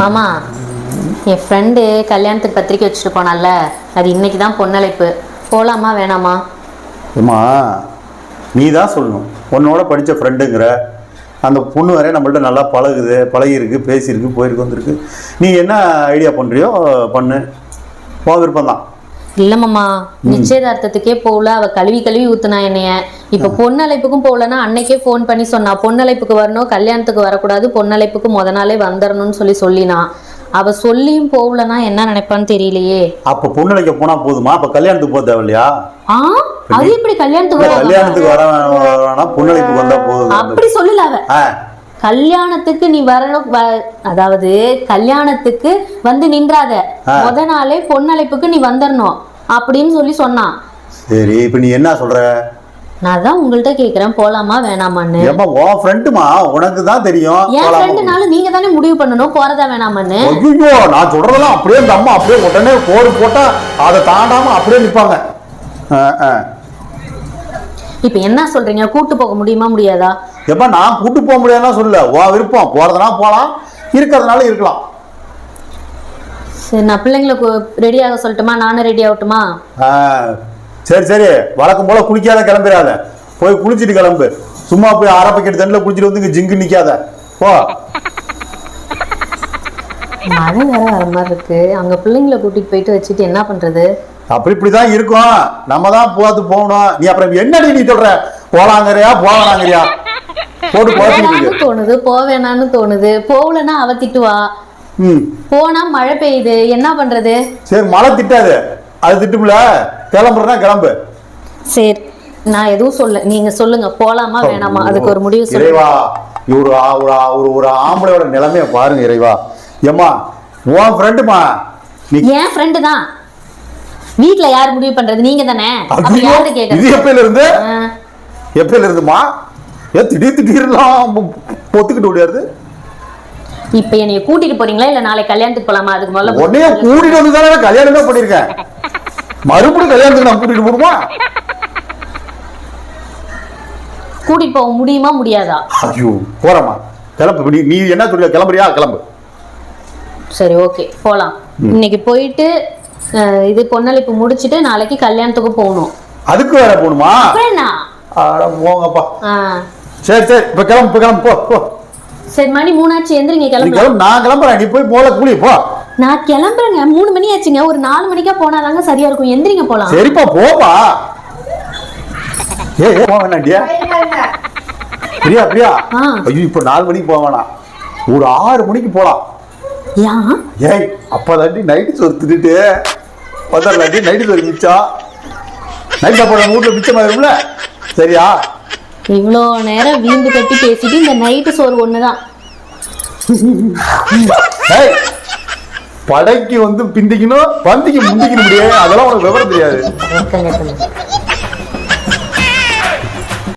மாமா என் ஃப்ரெண்டு கல்யாணத்துக்கு பத்திரிக்கை வச்சுட்டு போனால அது இன்னைக்கு தான் பொண்ணழைப்பு போகலாமா வேணாமா? ஏம்மா நீ தான் சொல்லணும். உன்னோட படித்த ஃப்ரெண்டுங்கிற அந்த பொண்ணு வரை நம்மள்ட்ட நல்லா பழகுது பழகிருக்கு பேசியிருக்கு போயிருக்கு வந்திருக்கு. நீ என்ன ஐடியா பண்ணுறியோ பண்ணு. போக விருப்பம் தான் இல்ல மாமா நிச்சயதார்த்தத்துக்கே போகல. அவ கழுவி கழுவி ஊத்துனா என்னைய. இப்ப பொண்ணழைப்புக்கும் போகலன்னா அன்னைக்கே ஃபோன் பண்ணி சொன்னா. பொண்ணழைப்புக்கு வரணும் கல்யாணத்துக்கு வரக்கூடாது. பொண்ணழைப்புக்கு முத நாளே வந்துடணும்னு சொல்லி சொல்லினா. அவ சொல்லியும் போகலன்னா என்ன நினைப்பான்னு தெரியலையே. அப்போ பொண்ணுலைக்க போனால் போதுமா? அப்போ கல்யாணத்துக்கு போக ஆ? அது எப்படி கல்யாணத்துக்கு? கல்யாணத்துக்கு வர வேணாம் பொண்ணுலைக்கு வந்தால் போதும். அப்படி சொல்லல அவ. கல்யாணத்துக்கு நீ வரணும் அதாவது கல்யாணத்துக்கு வந்து நின்றாத. முத நாளே பொண்ணழைப்புக்கு நீ வந்துடணும் அப்படின்னு சொல்லி சொன்னான். சரி இப்போ நீ என்ன சொல்கிற நான் தான் உங்கள்கிட்ட கேக்குறேன் போலாமா வேணாமான்னு. ஏம்மா உன் ஃப்ரெண்டுமா உனக்கு தான் தெரியும். என் போலாமா? ஃப்ரெண்டுனால நீங்க தானே முடிவு பண்ணணும் போறதா வேணாமான்னு. ஐயோ நான் சொல்றதெல்லாம் அப்படியே இந்த அம்மா அப்படியே உடனே கோடு போட்டா அதை தாண்டாம அப்படியே நிப்பாங்க. இப்ப என்ன சொல்றீங்க? கூட்டு போக முடியுமா முடியாதா? எப்ப நான் கூட்டு போக முடியாதுன்னா சொல்லல. உன் விருப்பம். போறதுனா போலாம். இருக்கிறதுனால இருக்கலாம். சரி நான் பிள்ளைங்களை ரெடி ஆக சொல்லட்டுமா? நானும் ரெடி ஆகட்டுமா? சரி சரி. வழக்கம் போல குளிக்காத கிளம்பிடாத போய் குளிச்சிட்டு கிளம்பு. சும்மா போய் அரை பக்கெட் தண்ணியில் குளிச்சிட்டு வந்து இங்க ஜிங்கு நிக்காத. போ. மழை வேற வர மாதிரி இருக்கு. அங்க பிள்ளைங்களை கூட்டிட்டு போயிட்டு வச்சுட்டு என்ன பண்றது? அப்படி இப்படிதான் இருக்கும். நம்ம தான் போது போகணும். நீ அப்புறம் என்னடி நீ சொல்ற? போலாங்கறியா? போகலாங்கறியா? போட்டு போகலான்னு தோணுது. போவேணான்னு தோணுது. போகலன்னா அவ திட்டுவா. போனா மழை பெய்யுது. என்ன பண்றது? சரி மழை திட்டாது. அது திட்டுமில்ல கிளம்புறனா கிளம்பு. சரி நான் எதுவும் சொல்ல நீங்க சொல்லுங்க. போலாமா வேணாமா? அதுக்கு ஒரு முடிவு இறைவா ஒரு ஒரு ஒரு ஆம்பளையோட நிலைமைய பாருங்க இறைவா. ஏம்மா உன் ஃப்ரெண்டுமா என் ஃப்ரெண்டு தான். வீட்ல யார் முடிவு பண்றது? நீங்க தானே? அப்ப ஐயோ, யாரு இது எப்பயில இருந்து எப்பயில இருந்துமா ஏ திடீர் திடீர்லாம் பொத்துக்கிட்டு ஓடியாருது? இப்ப என்னைய கூட்டிட்டு போறீங்களா? இல்ல நாளைக்கு கல்யாணத்துக்கு போலாமா? அதுக்கு முதல்ல உன்னைய கூட்டிட்டு வந்து தானே கல்யாணமே பண்ணிருக்கேன். மறுபடியும் கல்யாணத்துக்கு நான் கூட்டிட்டு போடுமா கூட்டிட்டு போக முடியுமா? முடியாதா? ஐயோ போறமா கிளம்பு. நீ நீ என்ன சொல்றியா கிளம்புறியா? கிளம்பு. சரி ஓகே போலாம். இன்னைக்கு போயிட்டு இது பொன்னளிப்பு முடிச்சிட்டு நாளைக்கு கல்யாணத்துக்கு போகணும். அதுக்கு வேற போகணுமா? போங்கப்பா. சரி சரி இப்ப கிளம்பு இப்ப கிளம்பு போ போ. சரி மணி மூணாச்சு எந்திரிங்க கிளம்பு. நான் கிளம்புறேன். நீ போய் போல கூலி போ. நான் கிளம்புறேங்க. மூணு மணி ஆச்சுங்க. ஒரு நாலு மணிக்கா போனாதாங்க சரியா இருக்கும். எந்திரிங்க போலாம். சரிப்பா போப்பா. ஏ ஏ, போக பிரியா பிரியா. ஐயோ இப்ப நாலு மணிக்கு போக வேணாம். ஒரு ஆறு மணிக்கு போலாம். ஏய் அப்பதாண்டி நைட்டு சோறு தின்னுட்டு பத்தாடி நைட்டு சோறு மிச்சம் நைட் சாப்பாடு நம்ம வீட்டுல மிச்சமாயிரும்ல சரியா? இவ்வளோ நேரம் வீம்பு கட்டி பேசிட்டு இந்த நைட்டு சோறு ஒண்ணுதான். ஏய் படைக்கு வந்து பிந்திக்கணும் பந்திக்கு முந்திக்கணும் முடியாது அதெல்லாம் உனக்கு விவரம் தெரியாது.